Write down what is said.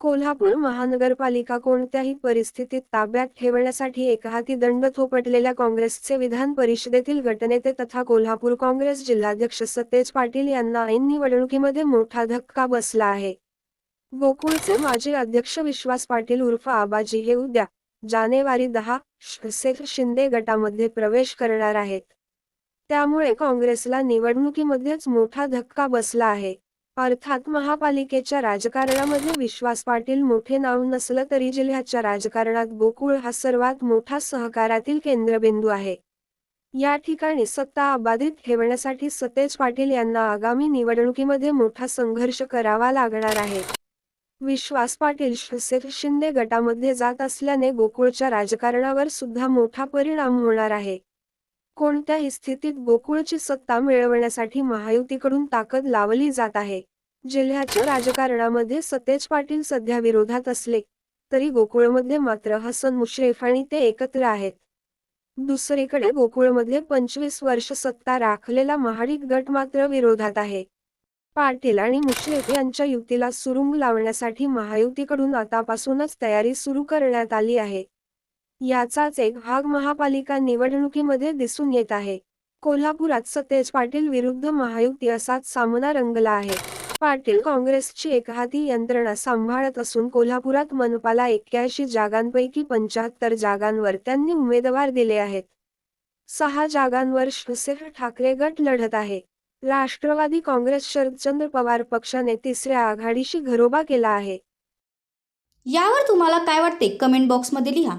कोल्हापूर महानगरपालिका कोणत्याही परिस्थितीत ताब्यात ठेवण्यासाठी एकहाती दंड थोपटलेल्या काँग्रेसचे विधान परिषदेतील गटनेते तथा कोल्हापूर काँग्रेस जिल्हाध्यक्ष सतेज पाटील यांना ऐन निवडणुकीमध्ये मोठा धक्का बसला आहे. गोकुळचे माजी अध्यक्ष विश्वास पाटील उर्फ आबाजी हे उद्या जानेवारी दहा शेख शिंदे गटामध्ये प्रवेश करणार आहेत. त्यामुळे काँग्रेसला निवडणुकीमध्येच मोठा धक्का बसला आहे. अर्थात महापालिकेच्या राजकारणामध्ये विश्वास पाटील मोठे नाव नसलं तरी जिल्ह्याच्या राजकारणात गोकुळ हा सर्वात मोठा सहकारातील केंद्रबिंदू आहे. या ठिकाणी सत्ता अबाधित ठेवण्यासाठी सतेज पाटील यांना आगामी निवडणुकीमध्ये मोठा संघर्ष करावा लागणार आहे. विश्वास पाटील शिंदे गटामध्ये जात असल्याने गोकुळच्या राजकारणावर सुद्धा मोठा परिणाम होणार आहे. कोणत्याही स्थितीत गोकुळची सत्ता मिळवण्यासाठी महायुतीकडून ताकद लावली जात आहे. जिल्ह्याच्या राजकारणामध्ये सतेज पाटील सध्या विरोधात असले तरी गोकुळमध्ये मात्र हसन मुश्रीफ आणि ते एकत्र आहेत. दुसरीकडे गोकुळमध्ये पंचवीस वर्ष सत्ता राखलेला महाडिक गट मात्र विरोधात आहे. पाटील आणि मुश्रीफ यांच्या युतीला सुरुंग लावण्यासाठी महायुतीकडून आतापासूनच तयारी सुरू करण्यात आली आहे. याचाच एक भाग महापालिका निवडणुकीमध्ये दिसून येत आहे. कोल्हापुरात सतेज पाटील विरुद्ध महायुती असाच सामना रंगला आहे. पाटील काँग्रेसची एकहाती यंत्रणा सांभाळत असून कोल्हापुरात मनपाला एक्क्याऐंशी जागांपैकी पंच्याहत्तर जागांवर त्यांनी उमेदवार दिले आहेत. सहा जागांवर शिवसेना ठाकरे गट लढत आहे. राष्ट्रवादी काँग्रेस शरदचंद्र पवार पक्षाने तिसऱ्या आघाडीशी घरोबा केला आहे. यावर तुम्हाला काय वाटते? कमेंट बॉक्समध्ये लिहा.